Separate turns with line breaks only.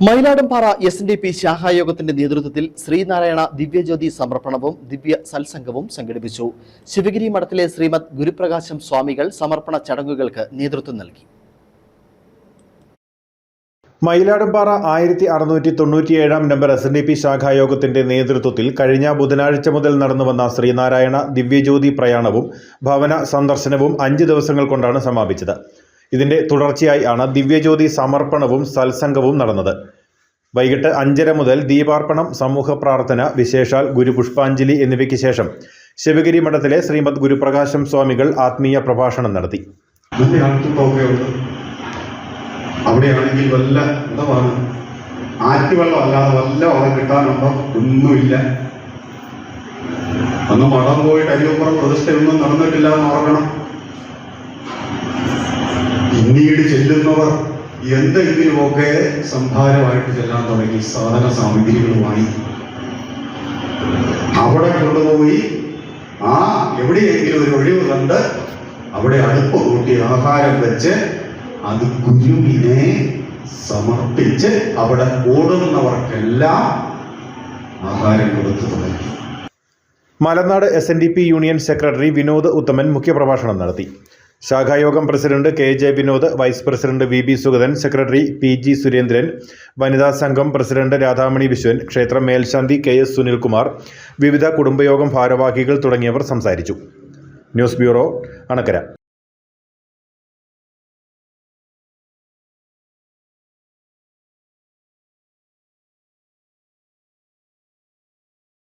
Mayiladumpara S D P ശാഖായോഗത്തിന്റെ നേതൃത്വത്തിൽ ശ്രീനാരായണ ദിവ്യജ്യോതി സമർപ്പണവും ദിവ്യ സത്സംഗവും സംഘടിപ്പിച്ചു. ശിവഗിരി മഠത്തിലെ ശ്രീമദ് ഗുരുപ്രകാശം സ്വാമികൾ സമർപ്പണ ചടങ്ങുകൾക്ക് നേതൃത്വം നൽകി.
മയിലാടുംപാറ ആയിരത്തി അറുന്നൂറ്റി തൊണ്ണൂറ്റിയേഴാം number S N D P ശാഖായോഗത്തിന്റെ നേതൃത്വത്തിൽ കഴിഞ്ഞ ബുധനാഴ്ച മുതൽ നടന്നു വന്ന ശ്രീനാരായണ ദിവ്യജ്യോതി പ്രയാണവും ഭവന സന്ദർശനവും അഞ്ച് ദിവസങ്ങൾ കൊണ്ടാണ് സമാപിച്ചത്. ഇതിന്റെ തുടർച്ചയായി ആണ് ദിവ്യജ്യോതി സമർപ്പണവും സത്സംഗവും നടന്നത്. വൈകിട്ട് അഞ്ചര മുതൽ ദീപാർപ്പണം സമൂഹ പ്രാർത്ഥന വിശേഷാൽ ഗുരുപുഷ്പാഞ്ജലി എന്നിവയ്ക്ക് ശേഷം ശിവഗിരി മഠത്തിലെ ശ്രീമദ് ഗുരുപ്രകാശം സ്വാമികൾ ആത്മീയ പ്രഭാഷണം നടത്തി.
അവിടെയാണെങ്കിൽ വല്ല എന്താ പറയുക ആറ്റുവെള്ളം അല്ലാതെ വല്ല വളം കിട്ടാനുണ്ടോ? ഒന്നുമില്ല. അന്ന് മഠം പോയിട്ട് അരിയപ്പുറം പ്രതിഷ്ഠയൊന്നും നടന്നിട്ടില്ല എന്ന് ഓർക്കണം ചെല്ലുന്നവർ എന്തെങ്കിലുമൊക്കെ സംഭാരമായിട്ട് ചെല്ലാൻ തുടങ്ങി സാധന സാമഗ്രികളുമായി? അവിടെ കൊണ്ടുപോയി ആ എവിടെയെങ്കിലും ഒരു ഒഴിവ് കണ്ട് അവിടെ അടുപ്പ് കൂട്ടി ആഹാരം വെച്ച് അത് ഗുരുവിനെ സമർപ്പിച്ച് അവിടെ ഓടുന്നവർക്കെല്ലാം ആഹാരം കൊടുത്തു തുടങ്ങി.
Malanad S N D P union secretary Vinod Uthaman മുഖ്യപ്രഭാഷണം നടത്തി. ശാഖായോഗം president K J Vinod vice president V B Sugathan secretary P G Surendran വനിതാ സംഘം പ്രസിഡന്റ് രാധാമണി വിശ്വൻ ക്ഷേത്ര മേൽശാന്തി കെ എസ് സുനിൽകുമാർ വിവിധ കുടുംബയോഗം ഭാരവാഹികൾ തുടങ്ങിയവർ സംസാരിച്ചു. News bureau Anakkara.